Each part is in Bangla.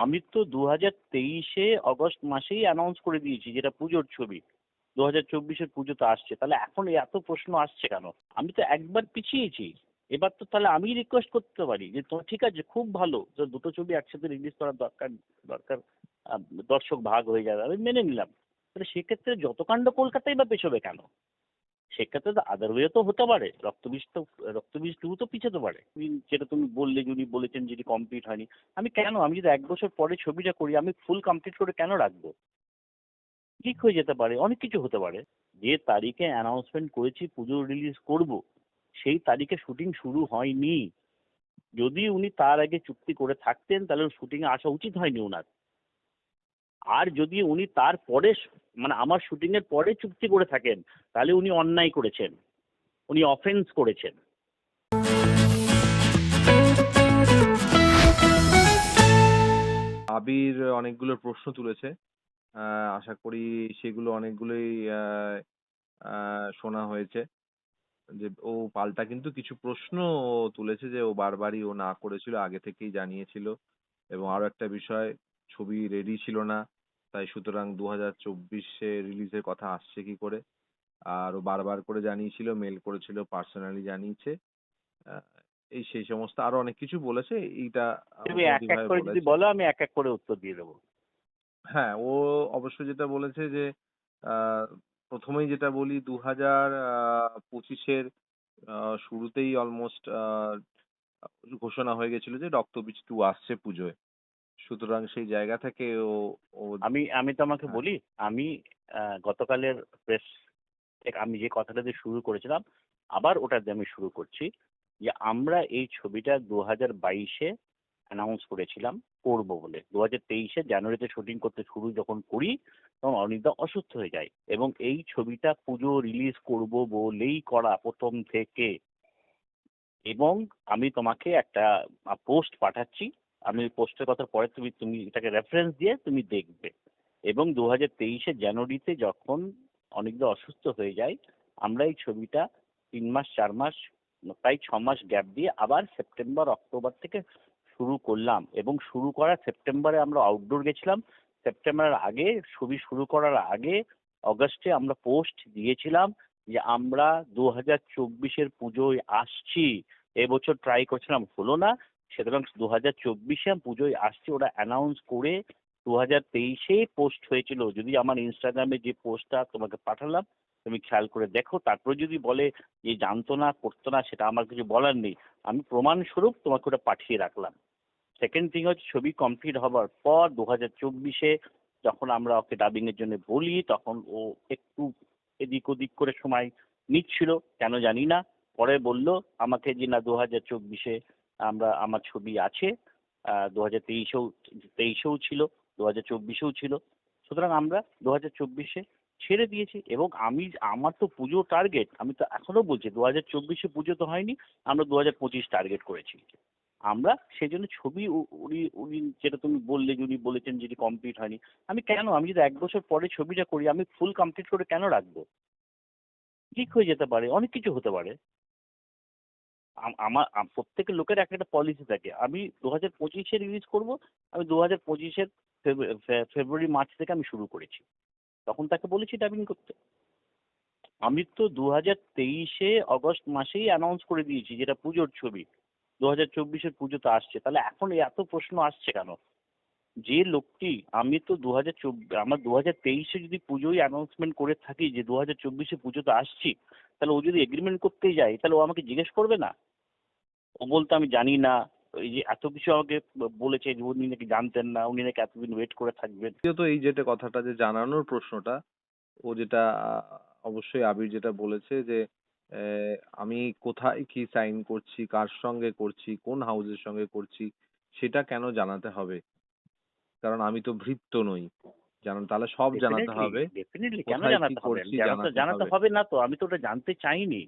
আমি তো দু হাজার তেইশে অগস্ট মাসেই অ্যানাউন্স করে দিয়েছি যেটা পুজোর ছবি। দু হাজার চব্বিশের পুজো তো আসছে। তাহলে এখন এত প্রশ্ন আসছে কেন? আমি তো একবার পিছিয়েছি। এবার তো তাহলে আমি রিকোয়েস্ট করতে পারি যে তোমার ঠিক আছে, খুব ভালো। তো দুটো ছবি একসাথে রিলিজ করার দরকার দরকার দর্শক ভাগ হয়ে যাবে। আমি মেনে নিলাম। তাহলে সেক্ষেত্রে যতকাণ্ড কলকাতায় বা পেছবে কেন? সেক্ষেত্রে তো আদার ওয়ে তো হতে পারে। রক্তবীজ তো রক্তবীজ টু তো পিছাতে পারে। যেটা তুমি বললে যদি বলেছেন যেটি কমপ্লিট হয়নি। আমি কেন? আমি যদি এক বছর পরে ছবিটা করি আমি ফুল কমপ্লিট করে কেন রাখব? ঠিক হয়ে যেতে পারে অনেক কিছু হতে পারে। যে তারিখে অ্যানাউন্সমেন্ট করেছি পুজো রিলিজ করব সেই তারিখে শুটিং শুরু হয়নি। যদি উনি তার আগে চুক্তি করে থাকতেন তাহলে শুটিং এ আসা উচিত হয়নি ওনার আর যদি উনি তার পরে মানে আমার শুটিং এর পরে চুক্তি করে থাকেন, তাহলে উনি অন্যায় করেছেন। উনি অফেন্স করেছেন। আবির অনেকগুলো প্রশ্ন তুলেছে। আশা করি সেগুলো অনেকগুলোই শোনা হয়েছে। যে ও পাল্টা কিন্তু কিছু প্রশ্ন তুলেছে যে ও বারবারই ও না করেছিল, আগে থেকেই জানিয়েছিল। এবং আরও একটা বিষয় ছবি রেডি ছিল না। তাই সুতরাং দু হাজার চব্বিশে রিলিজের কথা আসছে কি করে? আর ও বারবার করে জানিয়েছিল মেল করেছিল পার্সোনালি জানিয়েছে। আহ, এই সেই সমস্ত আরও অনেক কিছু বলেছে। এইটা তুমি এক এক করে যদি বলো আমি এক এক করে উত্তর দিয়ে দেবো। হ্যাঁ ও অবশ্য যেটা বলেছে যে আহ, প্রথমেই যেটা বলি দু হাজার পঁচিশের শুরুতেই অলমোস্ট ঘোষণা হয়ে গেছিল যে রক্তবীজ টু আসছে পুজোয়। সুতরাং সেই জায়গা থেকে ও আমি আমি তোমাকে হ্যাঁ। বলি আমি গতকালের প্রেস আমি যে কথাটা দিয়ে শুরু করেছিলাম আবার ওটা দিয়ে আমি শুরু করছি যে আমরা এই ছবিটা দু হাজার বাইশে অ্যানাউন্স করেছিলাম করব বলে দু হাজার তেইশে জানুয়ারিতে শুটিং করতে শুরু যখন করি তখন অনিতা অসুস্থ হয়ে যায় এবং এই ছবিটা পুজো রিলিজ করব বলেই করা প্রথম থেকে এবং আমি তোমাকে একটা পোস্ট পাঠাচ্ছি আমি পোস্টের কথা পরে তুমি তুমি এটাকে রেফারেন্স দিয়ে তুমি দেখবে। এবং দু হাজার তেইশে জানুয়ারিতে যখন অনেকটা অসুস্থ হয়ে যায়, আমরা এই ছবিটা তিন মাস, চার মাস, প্রায় ছ মাস গ্যাপ দিয়ে আবার সেপ্টেম্বর, অক্টোবর থেকে শুরু করলাম। এবং শুরু করা সেপ্টেম্বরে আমরা আউটডোর গেছিলাম। সেপ্টেম্বরের আগে, ছবি শুরু করার আগে অগস্টে আমরা পোস্ট দিয়েছিলাম যে আমরা দু হাজার চব্বিশের পুজোয় আসছি। এবছর ট্রাই করছিলাম, হলো না। সুতরাং দু হাজার চব্বিশে পুজোয় আসছি। ওরা অ্যানাউন্স করে দু হাজার তেইশে পোস্ট হয়েছিল। যদি আমার ইনস্টাগ্রামে যে পোস্টটা তোমাকে পাঠালাম, তুমি খেয়াল করে দেখো। তারপরে যদি বলে যে জানতো না, করতো না, সেটা আমার কিছু বলার নেই। আমি প্রমাণস্বরূপ তোমাকে ওটা পাঠিয়ে রাখলাম। সেকেন্ড থিং হচ্ছে, ছবি কমপ্লিট হবার পর দু হাজার চব্বিশে যখন আমরা ওকে ডাবিং এর জন্য বলি, তখন ও একটু এদিক ওদিক করে সময় নিচ্ছিল। কেন জানি না। পরে বলল, আমাকে যে না দু হাজার চব্বিশে আমরা, আমার ছবি আছে দু হাজার তেইশেও তেইশেও ছিল দু হাজার চব্বিশেও ছিল। সুতরাং আমরা দু হাজার চব্বিশে ছেড়ে দিয়েছি এবং আমি, আমার তো পুজো টার্গেট আমি তো এখনও বলছি দু হাজার চব্বিশে পুজো তো হয়নি, আমরা দু হাজার পঁচিশ টার্গেট করেছি। আমরা সেই জন্য ছবি উনি উনি যেটা তুমি বললে, যে উনি বলেছেন যেটি কমপ্লিট হয়নি, আমি কেন, আমি যদি এক বছর পরে ছবিটা করি, আমি ফুল কমপ্লিট করে কেন রাখব? লিক হয়ে যেতে পারে, অনেক কিছু হতে পারে। আমার, আম- প্রত্যেকের লোকের একটা একটা পলিসি থাকে। আমি দু হাজার পঁচিশে রিলিজ করব, আমি দু হাজার পঁচিশের ফেব্রুয়ারি মার্চ থেকে আমি শুরু করেছি। তখন তাকে বলেছি ডাবিং করতে। আমি তো দু হাজার তেইশে অগস্ট মাসেই অ্যানাউন্স করে দিয়েছি যেটা পুজোর ছবি। দু হাজার চব্বিশের পুজো তো আসছে। তাহলে এখন এত প্রশ্ন আসছে কেন? যে লোকটি, আমি তো দু হাজার চব্বিশ আমার দু হাজার তেইশে যদি পুজোই অ্যানাউন্সমেন্ট করে থাকি যে দু হাজার চব্বিশে পুজোতে আসছি, তাহলে ও যদি এগ্রিমেন্ট করতেই যায়, তাহলে ও আমাকে জিজ্ঞেস করবে না? ও বলতে আমি জানি না। এই যে এত কিছু আমাকে বলেছে যে উনি নাকি জানতেন না উনি নাকি এতদিন ওয়েট করে থাকবেন। দ্বিতীয়ত এই যেটা কথাটা যে জানানোর প্রশ্নটা ও যেটা অবশ্যই আবির যেটা বলেছে যে আমি কোথায় কি সাইন করছি কার সঙ্গে করছি কোন হাউসের সঙ্গে করছি সেটা কেন জানাতে হবে? কারণ আমি তো ভৃত্য নই। জানান তাহলে সব জানাতে হবে। ডেফিনেটলি কেন জানাতে হবে? জানাতে। হবে না তো আমি তো ওটা জানতে চাইনি।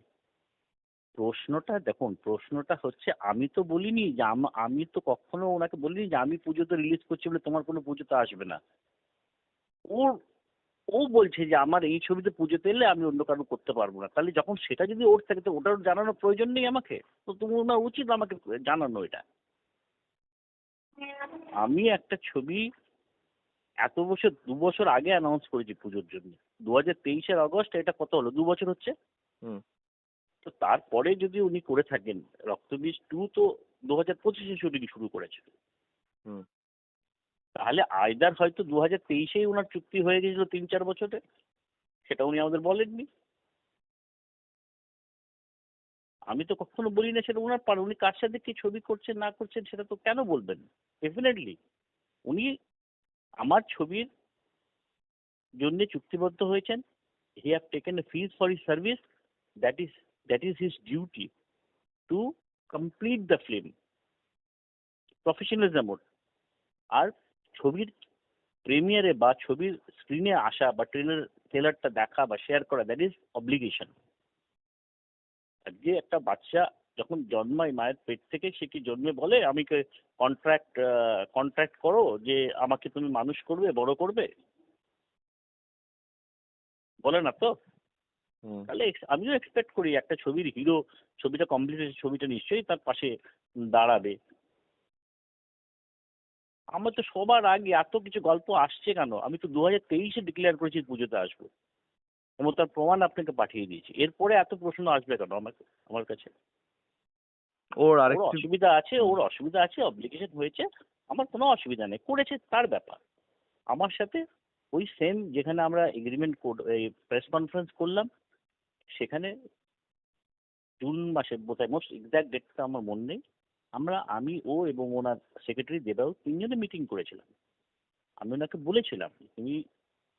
প্রশ্নটা, দেখুন, প্রশ্নটা হচ্ছে, আমি তো বলিনি যে আমি তো কখনো ওনাকে বলিনি যে আমি পুজোতে রিলিজ করছি বলে তোমার কোনো পুজোতে আসবে না। ওর, ও বলছে যে আমার এই ছবিতে পুজোতে এলে আমি অন্য কারও করতে পারব না। তাহলে যখন সেটা যদি ওর থাকে, তো ওটার জানানোর প্রয়োজন নেই আমাকে। তো তুমি ওনার উচিত আমাকে জানানো এটা। আমি একটা ছবি এত বছর, দু বছর আগে অ্যানাউন্স করেছি পুজোর জন্য। দু হাজার তেইশের অগস্ট এটা কত হলো? দু বছর হচ্ছে? তো তারপরে যদি উনি করে থাকেন রক্তবীজ টু তো দু হাজার পঁচিশে শুটিং শুরু করেছিল। হুম। তাহলে আয়দার হয়তো দু হাজার তেইশেই ওনার চুক্তি হয়ে গেছিল তিন চার বছরে। সেটা উনি আমাদের বলেননি। আমি তো কখনো বলি না সেটা ওনার পার উনি কার সাথে কি ছবি করছেন না করছেন সেটা তো কেন বলবেন? ডেফিনেটলি উনি আমার ছবির জন্য চুক্তিবদ্ধ হয়েছেন। He have taken a fees for his service that is that is his duty to complete the film professionalism or. আর ছবির প্রিমিয়ারে বা ছবির স্ক্রিনে আসা বা ট্রেলার ট্রেলারটা দেখা বা শেয়ার করা দ্যাট ইজ অব্লিগেশন আজকে একটা বাচ্চা যখন জন্মায় মায়ের পেট থেকে, সে কি জন্মে বলে, আমি কন্ট্রাক্ট কন্ট্রাক্ট করো যে আমাকে তুমি মানুষ করবে, বড় করবে? বলে না তো? তাহলে আমিও এক্সপেক্ট করি একটা ছবির হিরো ছবিটা কমপ্লিট হয়েছে ছবিটা নিশ্চয়ই তার পাশে দাঁড়াবে। আমার তো সবার আগে এত কিছু গল্প আসছে কেন? আমি তো দু হাজার তেইশে ডিক্লেয়ার করেছি পুজোতে আসব। এবং তার প্রমাণ আপনাকে পাঠিয়ে দিয়েছি। এরপরে এত প্রশ্ন আসবে কেন আমার আমার কাছে? ওর আরেকটি অসুবিধা আছে ওর অসুবিধা আছে অব্লিগেশন হয়েছে। আমার কোনো অসুবিধা নেই করেছে তার ব্যাপার। আমার সাথে ওই সেম যেখানে আমরা এগ্রিমেন্ট এই প্রেস কনফারেন্স করলাম সেখানে জুন মাসে বোধহয় মোস্ট এক্সাক্ট ডেটটা আমার মনে নেই। আমরা, আমি, ও এবং ওনার সেক্রেটারি দেবাউ তিনজনে মিটিং করেছিলাম। আমি ওনাকে বলেছিলাম, তুমি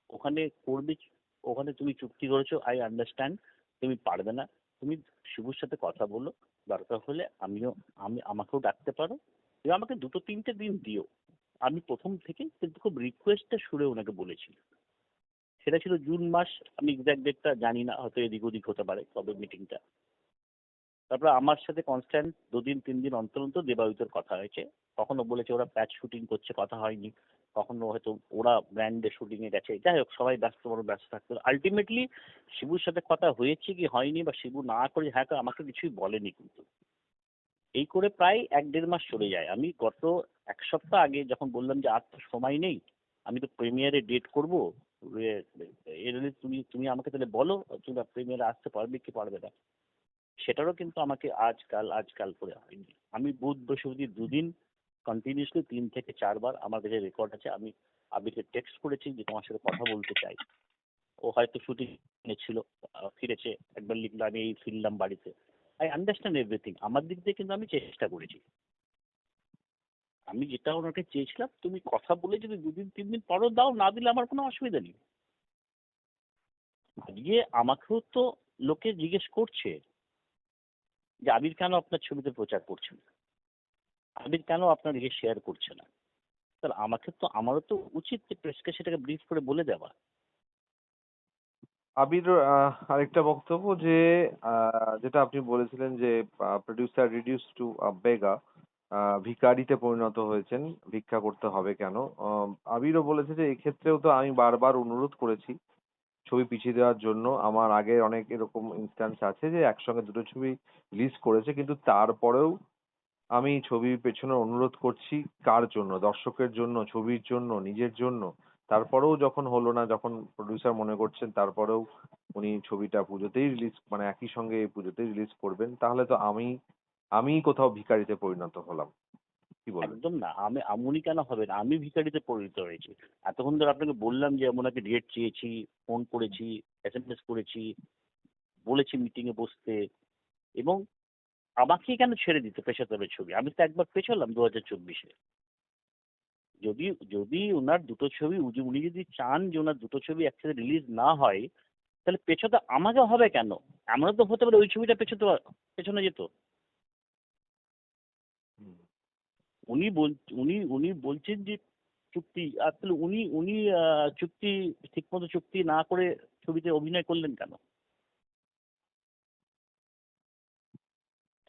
ওখানে করবে, ওখানে তুমি চুক্তি করেছ আই আন্ডারস্ট্যান্ড তুমি পারবে না। তুমি শিবুর সাথে কথা বলো, দরকার হলে আমিও, আমি, আমাকেও ডাকতে পারো। তুমি আমাকে দুটো, তিনটে দিন দিও। আমি প্রথম থেকে কিন্তু খুব রিকোয়েস্টটা সুরে ওনাকে বলেছি। সেটা ছিল জুন মাস, আমি এক্সাক্ট ডেটটা জানি না, হয়তো এদিক ওদিক হতে পারে কবে মিটিংটা তারপরে আমার সাথে কনস্ট্যান্ট দুদিন, তিন দিন অন্তর অন্তর দেবায়িতর কথা হয়েছে। কখনো বলেছে ওরা প্যাচ শুটিং করছে, কথা হয়নি। কখনো হয়তো ওরা ব্র্যান্ডে শুটিং এ গেছে। যাই হোক, সবাই ব্যস্ত, বড় ব্যস্ত থাকতো আলটিমেটলি শিবুর সাথে কথা হয়েছে কি হয়নি বা শিবু না করে হ্যাঁ আমাকে কিছুই বলেনি কিন্তু। এই করে প্রায় এক দেড় মাস চলে যায়। আমি গত এক সপ্তাহ আগে যখন বললাম যে আর তো সময় নেই, আমি তো প্রিমিয়ারে ডেট করব এর তুমি তুমি আমাকে তাহলে বলো তুমি প্রিমিয়ারে আসতে পারবে কি পারবে না। সেটারও কিন্তু আমাকে আজকাল আজকাল করে হয়নি। আমি বুধ বৃহস্পতি দুদিন কন্টিনিউসলি তিন থেকে চারবার আমার কাছে রেকর্ড আছে। আমি আবিরকে টেক্সট করেছি যে তোমার সাথে কথা বলতে চাই। ও হয়তো শুটিং ছিল ফিরেছে, একবার লিখলো, আমি এই ফিরলাম বাড়িতে। আই আন্ডারস্ট্যান্ড এভরিথিং আমার দিক দিয়ে কিন্তু আমি চেষ্টা করেছি। আমি যেটা ওনাকে চেয়েছিলাম, তুমি কথা বলে যদি দুদিন, তিন দিন পরও দাও, না দিলে আমার কোনো অসুবিধা নেই। আজকে আমাকেও তো লোকে জিজ্ঞেস করছে যে আবির কেন আপনার ছবিতে প্রচার করছে না? আবির কেন আপনার ইয়ে শেয়ার করছে না? তাহলে আমাকে তো, আমারও তো উচিত যে প্রেসকে সেটাকে ব্রিফ করে বলে দেওয়া। আবির আরেকটা বক্তব্য যে যেটা আপনি বলেছিলেন যে প্রডিউসার রিডিউস টু বেগা ভিখারিতে পরিণত হয়েছেন। ভিক্ষা করতে হবে কেন? আবিরও বলেছে যে, এক্ষেত্রেও তো আমি বারবার অনুরোধ করেছি ছবি পিছিয়ে দেওয়ার জন্য। আমার আগে অনেক এরকম ইনস্ট্যান্স আছে যে, একসঙ্গে দুটো ছবি রিলিজ করেছে, কিন্তু তারপরেও আমি ছবির পেছনে অনুরোধ করছি কার জন্য? দর্শকের জন্য, ছবির জন্য, নিজের জন্য? তারপরেও যখন হলো না, যখন প্রডিউসার মনে করছেন, তারপরেও উনি ছবিটা পুজোতেই রিলিজ মানে একই সঙ্গে পুজোতেই রিলিজ করবেন, তাহলে তো আমি আমি কোথাও ভিখারিতে পরিণত হলাম। কি বলবেন একদম না, আমি আমনি কেন হবে না, আমি ভিখারিতে পরিণত হয়েছি। এতক্ষণ ধরে আপনাকে বললাম যে ওনাকে ডেট চেয়েছি ফোন করেছি এস করেছি, বলেছি মিটিং এ বসতে, এবং আমাকে কেন ছেড়ে দিতে পেশাদারের ছবি? আমি তো একবার পেছালাম দু হাজার চব্বিশে। যদি যদি ওনার দুটো ছবি, উনি যদি চান যে ওনার দুটো ছবি একসাথে রিলিজ না হয়, তাহলে পেছাতে আমাকে হবে কেন? এমনও তো হতে পারে ওই ছবিটা পেছতে, পেছনে যেত। উনি বল, উনি উনি বলছেন যে চুক্তি আসলে উনি উনি চুক্তি, ঠিকমতো চুক্তি না করে ছবিতে অভিনয় করলেন কেন?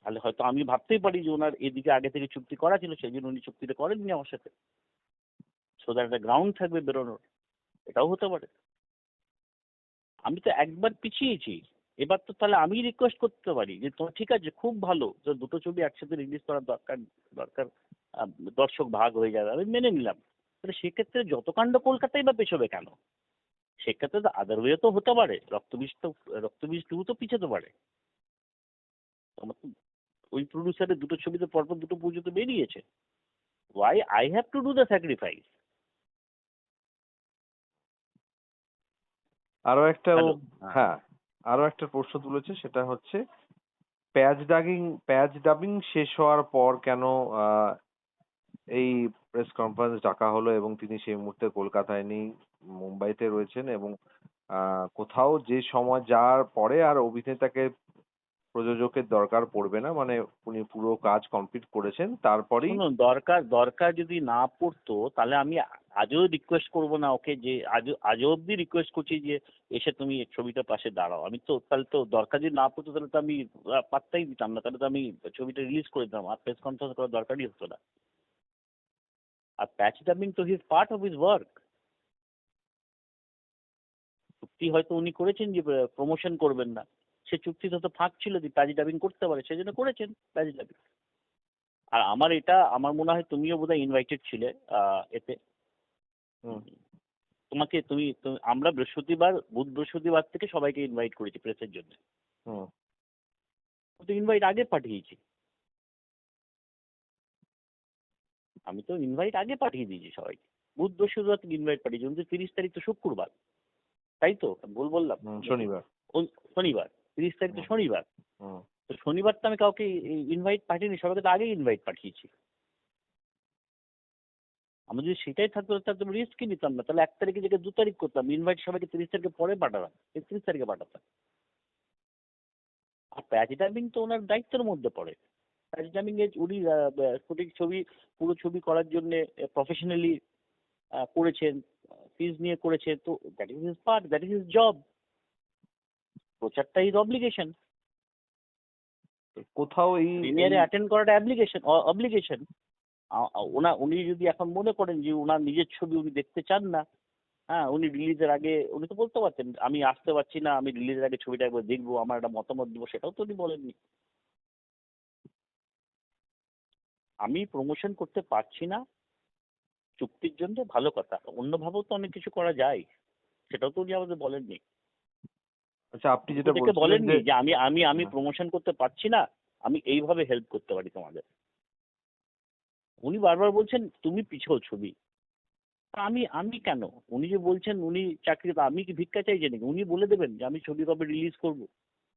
তাহলে হয়তো আমি ভাবতেই পারি যে ওনার এদিকে আগে থেকে চুক্তি করা ছিল, সেই জন্য উনি চুক্তিটা করেননি আমার সাথে। সোদার একটা গ্রাউন্ড থাকবে বেরোনোর, এটাও হতে পারে। আমি তো একবার পিছিয়েছি। এবার তো তাহলে আমি রিকোয়েস্ট করতে পারি যে তোমার ঠিক আছে খুব ভালো। তো দুটো ছবি একসাথে রিলিজ করার দরকার দরকার দর্শক ভাগ হয়ে যাবে আমি মেনে নিলাম। তাহলে সেক্ষেত্রে যত কাণ্ড কলকাতায় বা পেছবে কেন? সেক্ষেত্রে তো আদার ওয়ে তো হতে পারে। রক্তবীজ তো রক্তবীজ টু তো পিছাতে পারে। আমার তো ওই প্রডিউসারের দুটো ছবিতে পরপর দুটো পুজো তো বেরিয়েছে। Why I have to do the sacrifice আরও একটা হ্যাঁ। আরও একটা প্রশ্ন তুলেছে, সেটা হচ্ছে, প্যাচ ডাবিং প্যাচ ডাবিং শেষ হওয়ার পর কেন এই প্রেস কনফারেন্স ডাকা হলো এবং তিনি সেই মুহূর্তে কলকাতায় নেই, মুম্বাইতে রয়েছেন এবং কোথাও যে সময় যাওয়ার পরে আর অভিনেতাকে প্রযোজকের দরকার পড়বে না মানে উনি পুরো কাজ কমপ্লিট করেছেন, তারপরেই দরকার দরকার যদি না পড়তো, তাহলে আমি আজও রিকোয়েস্ট করব না ওকে যে আজও আজও অব্দি রিকোয়েস্ট করছি যে, এসে তুমি এই ছবিটার পাশে দাঁড়াও। আমি তো তাহলে তো দরকার যদি না পড়তো, তাহলে তো আমি পাত্তাই দিতাম না। তাহলে তো আমি ছবিটা রিলিজ করে দিতাম। আর প্রেস কনফারেন্স করার দরকারই হতো না। আর প্যাচ ডাবিং তো his part of his work চুক্তি হয়তো উনি করেছেন যে প্রমোশন করবেন না। সে চুক্তি তো ফাঁক ছিল যে প্যাচ ডাবিং করতে পারে। সেজন্য করেছেন প্যাচ ডাবিং আর আমার এটা, আমার মনে হয় তুমিও বোধহয় ইনভাইটেড ছিলে এতে। তোমাকে তুমি আমরা বৃহস্পতিবার বুধ বৃহস্পতিবার থেকে সবাইকে ইনভাইট করেছি প্রেসের জন্য। তো ইনভাইট আগে পাঠিয়েছি। আমি তো ইনভাইট আগে পাঠিয়ে দিয়েছি সবাইকে। বুধ বৃহস্পতিবার থেকে ইনভাইট পাঠিয়েছি। তিরিশ তারিখ তো শুক্রবার। তাই তো? ভুল বললাম। শনিবার। শনিবার। তিরিশ তারিখ তো শনিবার। তো শনিবার তো আমি কাউকে ইনভাইট পাঠিয়েনি সবাইকে তো আগেই ইনভাইট পাঠিয়েছি। আমি যদি সেটাই থাকতো তাহলে তো রিস্কই নিতাম না। তাহলে এক তারিখে জায়গায় দু তারিখ করতাম ইনভাইট সবাইকে তিরিশ তারিখে পরে পাঠাতাম একত্রিশ তারিখে পাঠাতাম। আর প্যাচ তো ওনার দায়িত্বের মধ্যে পড়ে। প্যাচ এ উনি শুটিং ছবি পুরো ছবি করার জন্য প্রফেশনালি করেছেন ফিজ নিয়ে করেছে তো that is his part that is his job প্রচারটা is obligation তো কোথাও এই প্রিমিয়ারে অ্যাটেন্ড করাটা অ্যাপ্লিকেশন অব্লিগেশন ওনা উনি যদি এখন মনে করেন যে ওনার নিজের ছবি উনি দেখতে চান না হ্যাঁ উনি রিলিজের আগে উনি তো বলতে পারতেন আমি আসতে পারছি না আমি রিলিজের আগে ছবিটা একবার দেখব আমার একটা মতামত দিব সেটাও তো উনি বলেননি। আমি প্রমোশন করতে পারছি না চুক্তির জন্য ভালো কথা অন্যভাবেও তো অনেক কিছু করা যায় সেটাও তো উনি আমাদের বলেননি। আচ্ছা আপনি যেটা বলেননি যে আমি আমি আমি হ্যাঁ। প্রমোশন করতে পারছি না আমি এইভাবে হেল্প করতে পারি তোমাদের। উনি বারবার বলছেন তুমি পিছল ছবি। আমি আমি কেন? উনি যে বলছেন উনি চাকরি আমি কি ভিক্ষা চাইছি নাকি? উনি বলে দেবেন যে আমি ছবি কবে রিলিজ করব?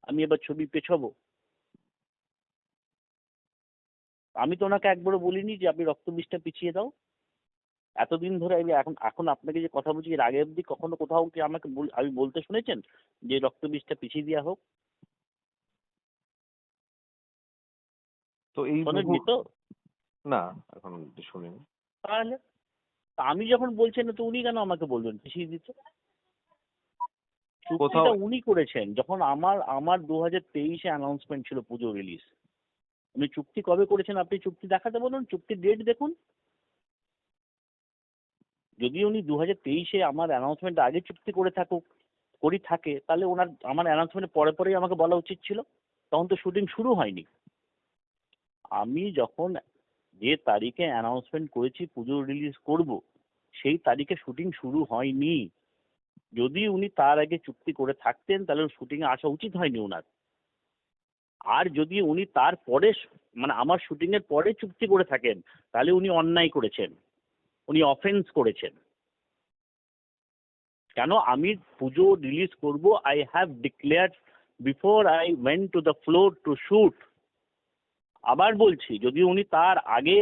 আমি এবার ছবি পেছাবো। আমি তো ওনাকে একবারও বলিনি যে আপনি রক্তবীজটা পিছিয়ে দাও। এতদিন ধরে আমি এখন এখন আপনাকে যে কথা বলছি এর আগে অবধি কখনো কোথাও কি আমাকে আমি বলতে শুনেছেন যে রক্তবীজটা পিছিয়ে দেওয়া হোক? তো এই না এখন শুনিনি তাহলে আমি যখন বলছেন না তো উনি কেন আমাকে বলবেন? পিছিয়ে দিতে? চুক্তিটা কোথাও- উনি করেছেন। যখন আমার আমার দু হাজার তেইশে অ্যানাউন্সমেন্ট ছিল পুজো রিলিজ উনি চুক্তি কবে করেছেন আপনি চুক্তি দেখাতে বলুন? চুক্তির ডেট দেখুন। যদি উনি দু হাজার তেইশে আমার অ্যানাউন্সমেন্ট আগে চুক্তি করে থাকুক করি থাকে তাহলে ওনার আমার অ্যানাউন্সমেন্টের পরে পরেই আমাকে বলা উচিত ছিল। তখন তো শুটিং শুরু হয়নি। আমি যখন যে তারিখে অ্যানাউন্সমেন্ট করেছি, পুজো রিলিজ করব, সেই তারিখে শুটিং শুরু হয়নি। যদি উনি তার আগে চুক্তি করে থাকতেন, তাহলে শুটিং আসা উচিত হয়নি ওনার আর যদি উনি তার পরে মানে আমার শুটিং এর পরে চুক্তি করে থাকেন, তাহলে উনি অন্যায় করেছেন। উনি অফেন্স করেছেন। কেন? আমি পুজো রিলিজ করব I have declare before I went to the floor to shoot আবার বলছি, যদি উনি তার আগে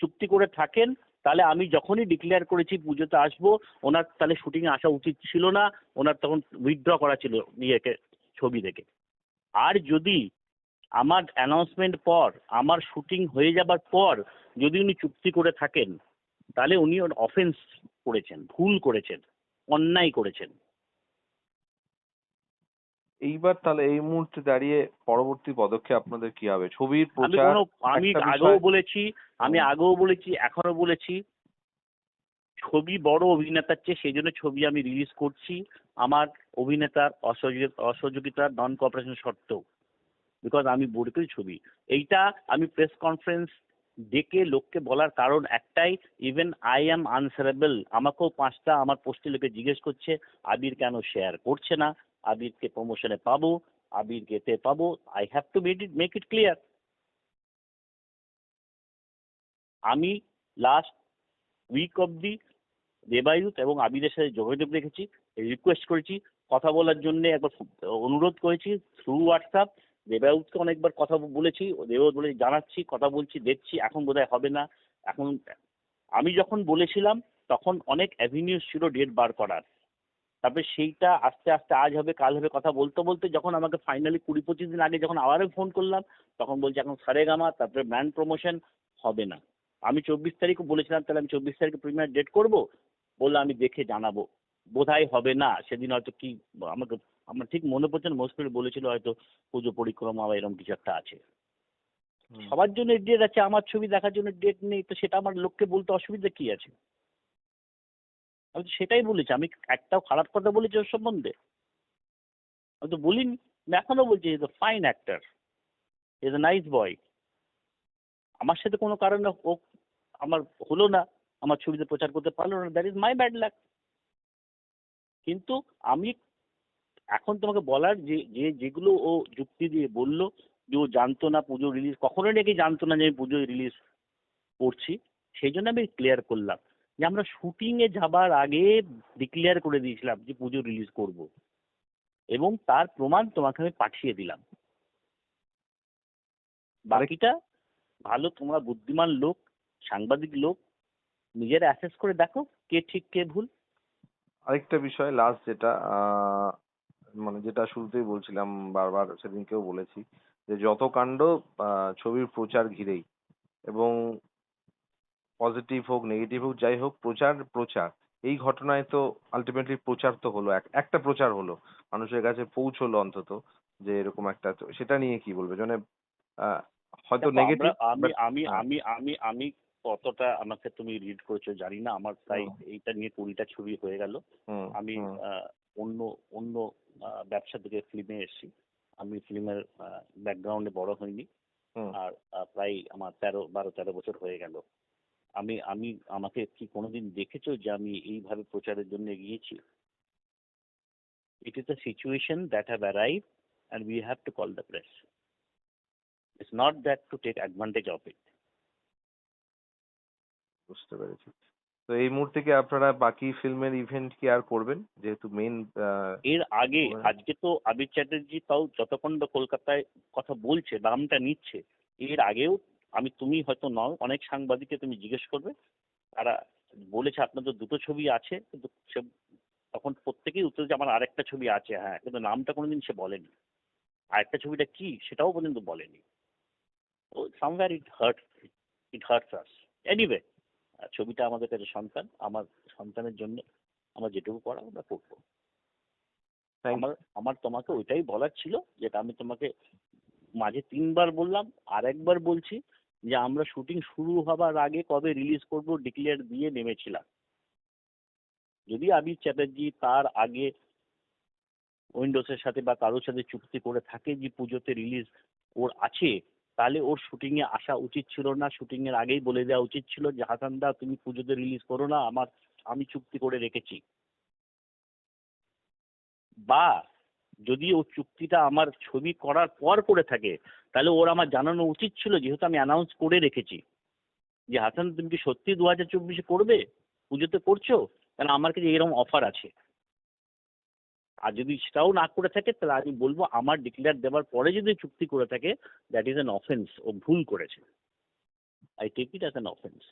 চুক্তি করে থাকেন, তাহলে আমি যখনই ডিক্লেয়ার করেছি পুজোতে আসব, ওনার তাহলে শুটিং আসা উচিত ছিল না, ওনার তখন উইথড্র করা ছিল ইয়েকে ছবি থেকে আর যদি আমার অ্যানাউন্সমেন্ট পর, আমার শুটিং হয়ে যাবার পর যদি উনি চুক্তি করে থাকেন, তাহলে উনি অফেন্স করেছেন, ভুল করেছেন, অন্যায় করেছেন। এইবার তাহলে এই মুহূর্তে দাঁড়িয়ে পরবর্তী পদক্ষেপ আপনাদের কি হবে? ছবির প্রচার আমি আগেও বলেছি আমি আগেও বলেছি এখনও বলেছি। ছবি বড় অভিনেতার চেয়ে সেই জন্য ছবি আমি রিলিজ করছি আমার অভিনেতার অসহযোগিতা নন কোঅপারেশন সত্ত্বেও। বিকজ আমি বোর্ড করি ছবি। এইটা আমি প্রেস কনফারেন্স ডেকে লোককে বলার কারণ একটাই ইভেন আই অ্যাম আনসারেবল আমাকেও পাঁচটা আমার পোস্টে লোকে জিজ্ঞেস করছে আবির কেন শেয়ার করছে না? আবিরকে প্রমোশনে পাবো আবিরকে এতে পাবো I have to make it make it clear আমি লাস্ট উইক অবধি দেবায়ুত এবং আবিরের সাথে যোগাযোগ রেখেছি রিকোয়েস্ট করেছি কথা বলার জন্য একবার অনুরোধ করেছি থ্রু হোয়াটসঅ্যাপ দেবায়ুতকে অনেকবার কথা বলেছি দেবায়ুত বলে জানাচ্ছি কথা বলছি দেখছি এখন বোধহয় হবে না এখন আমি যখন বলেছিলাম তখন অনেক অ্যাভিনিউজ ছিল ডেট বার করার তারপরে সেইটা আস্তে আস্তে আজ হবে কাল হবে কথা বলতে বলতে যখন আমাকে ফাইনালি কুড়ি পঁচিশ দিন আগে যখন আবারও ফোন করলাম তখন বলছে এখন সারেগামা তারপরে ব্র্যান্ড প্রমোশন হবে না। আমি চব্বিশ তারিখও বলেছিলাম তাহলে আমি চব্বিশ তারিখে প্রিমিয়ার ডেট করব বলল আমি দেখে জানাব। বোধহয় হবে না সেদিন হয়তো কি আমাকে আমার ঠিক মনে পড়ছে না মোস্ট বলেছিল হয়তো পুজো পরিক্রমা বা এরকম কিছু একটা আছে। সবার জন্য ডেট আছে আমার ছবি দেখার জন্য ডেট নেই তো সেটা আমার লোককে বলতে অসুবিধা কি আছে? আমি তো সেটাই বলেছি। আমি একটাও খারাপ কথা বলেছি ওর সম্বন্ধে। আমি তো বলিনি। এখনও বলছি is a fine actor is a nice boy আমার সাথে কোনো কারণে ও আমার হলো না। আমার ছবিতে প্রচার করতে পারল না। That is my bad luck কিন্তু আমি এখন তোমাকে বলার যে যে, যেগুলো ও যুক্তি দিয়ে বলল যে ও জানতো না পুজো রিলিজ কখনোই নাকি জানতো না যে আমি পুজো রিলিজ করছি, সেই জন্য আমি ক্লিয়ার করলাম। যে আমরা শুটিং এ যাবার আগে ডিক্লেয়ার করে দিয়েছিলাম যে পুজো রিলিজ করব। এবং তার প্রমাণ তোমাকে আমি পাঠিয়ে দিলাম। বাকিটা ভালো তোমরা বুদ্ধিমান লোক সাংবাদিক লোক নিজেরা অ্যাসেস করে দেখো কে ঠিক কে ভুল। আরেকটা বিষয় লাস্ট যেটা মানে যেটা শুরুতেই বলছিলাম বারবার সেদিনকেও বলেছি যে যত কাণ্ড ছবির প্রচার ঘিরেই এবং পজিটিভ হোক নেগেটিভ হোক যাই হোক প্রচার প্রচার। এই ঘটনায় তো আলটিমেটলি প্রচার তো হলো। এক- একটা প্রচার হলো। মানুষের কাছে পৌঁছলো অন্তত যে এরকম একটা সেটা নিয়ে কি বলবে? মানে আহ, হয়তো নেগেটিভ আমি আমি হ্যাঁ। আমি আমি আমি কতটা আমাকে তুমি রিড করেছ জানি না। আমার তাই এইটা নিয়ে কুড়িটা ছবি হয়ে গেল। আমি আহ, অন্য অন্য ব্যবসা থেকে ফিল্মে এসেছি। আমি ফিল্মের ব্যাকগ্রাউন্ডে বড় হইনি। আর প্রায় আমার তেরো বারো তেরো বছর হয়ে গেল। আমি আমি আমাকে কি কোনোদিন দেখেছ যে আমি এইভাবে প্রচারের জন্য এগিয়েছি? It is the situation that have arrive and we have to call the press it's not that to take advantage of it বুঝতে পেরেছি। তো এই মুহূর্তে কি আপনারা বাকি ফিল্মের ইভেন্ট কি আর করবেন? যেহেতু মেইন এর আগে আজকে তো আবির চ্যাটার্জি তাও যতক্ষণ কলকাতায় কথা বলছে দামটা নিচ্ছে এর আগেও আমি তুমি হয়তো নও অনেক সাংবাদিককে তুমি জিজ্ঞেস করবে। তারা বলেছে আপনাদের দুটো ছবি আছে কিন্তু সে তখন প্রত্যেকেই উত্তর যে আমার আরেকটা ছবি আছে। হ্যাঁ কিন্তু নামটা কোনোদিন সে বলেনি। আরেকটা ছবিটা কি সেটাও পর্যন্ত বলেনি। ও somewhere it hurt it hurts us anyway ছবিটা আমাদের কাছে সন্তান আমার সন্তানের জন্য আমার যেটুকু করা আমরা করব। আমার আমার তোমাকে ওইটাই বলার ছিল যেটা আমি তোমাকে মাঝে তিনবার বললাম আর একবার বলছি। যে আমরা শুটিং শুরু হবার আগে কবে রিলিজ করব ডিক্লেয়ার দিয়ে নেমেছিলাম। যদি আবির চ্যাটার্জি তার আগে উইন্ডোজের সাথে বা কারোর সাথে চুক্তি করে থাকে যে পুজোতে রিলিজ ওর আছে, তাহলে ওর শুটিং এ আসা উচিত ছিল না। শুটিং এর আগেই বলে দেওয়া উচিত ছিল যে, হাসান দা, তুমি পুজোতে রিলিজ করো না, আমার, আমি চুক্তি করে রেখেছি। বা যদি ও চুক্তিটা আমার ছবি করার পর করে থাকে, তাহলে ওর আমার জানানো উচিত ছিল, যেহেতু আমি অ্যানাউন্স করে রেখেছি। যে হাসান, তুমি কি সত্যি দু হাজার চব্বিশে করবে? পুজোতে করছ? তাহলে আমার কাছে এরকম অফার আছে? আর যদি সেটাও না করে থাকে, তাহলে আমি বলব, আমার ডিক্লেয়ার দেওয়ার পরে যদি চুক্তি করে থাকে দ্যাট ইজ অ্যান অফেন্স ও ভুল করেছে। I take it as an offence